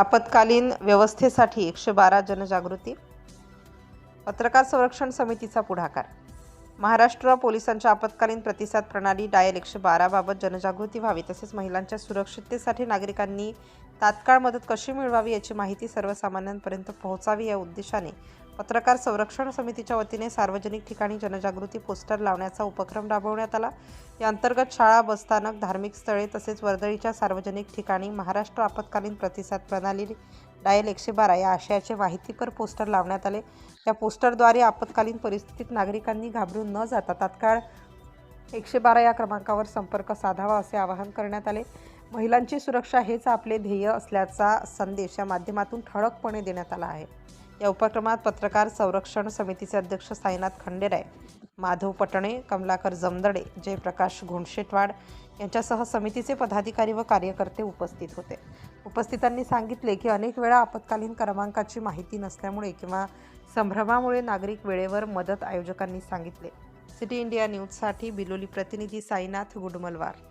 आपत्कालीन व्यवस्थेसाठी एकशे बारा जनजागृती पत्रकार संरक्षण समितीचा पुढाकार. महाराष्ट्र पोलिसांच्या आपत्कालीन प्रतिसाद प्रणाली डायल एकशे बाराबाबत जनजागृती व्हावी तसेच महिलांच्या सुरक्षिततेसाठी नागरिकांनी तात्काळ मदत कशी मिळवावी याची माहिती सर्वसामान्यांपर्यंत पोहोचावी या उद्देशाने पत्रकार संरक्षण समितीच्या वतीने सार्वजनिक ठिकाणी जनजागृती पोस्टर लावण्याचा उपक्रम राबवण्यात आला. या अंतर्गत शाळा बसस्थानक धार्मिक स्थळे तसेच वर्दळीच्या सार्वजनिक ठिकाणी महाराष्ट्र आपत्कालीन प्रतिसाद प्रणाली डायल एकशे बारा या आशयाचे माहितीपर पोस्टर लावण्यात आले. या पोस्टरद्वारे आपत्कालीन परिस्थितीत नागरिकांनी घाबरून न जाता तात्काळ एकशे बारा या क्रमांकावर संपर्क साधावा असे आवाहन करण्यात आले. महिलांची सुरक्षा हेच आपले ध्येय असल्याचा संदेश या माध्यमातून ठळकपणे देण्यात आला आहे. या उपक्रमात पत्रकार संरक्षण समितीचे अध्यक्ष साईनाथ खंडेराय माधव पटणे कमलाकर जमदडे जयप्रकाश घोणशेटवाड यांच्यासह समितीचे पदाधिकारी व कार्यकर्ते उपस्थित होते. उपस्थितांनी सांगितले की अनेक वेळा आपत्कालीन क्रमांकाची माहिती नसल्यामुळे किंवा संभ्रमामुळे नागरिक वेळेवर मदत आयोजकांनी सांगितले. सिटी इंडिया न्यूजसाठी बिलोली प्रतिनिधी साईनाथ गुडमलवार.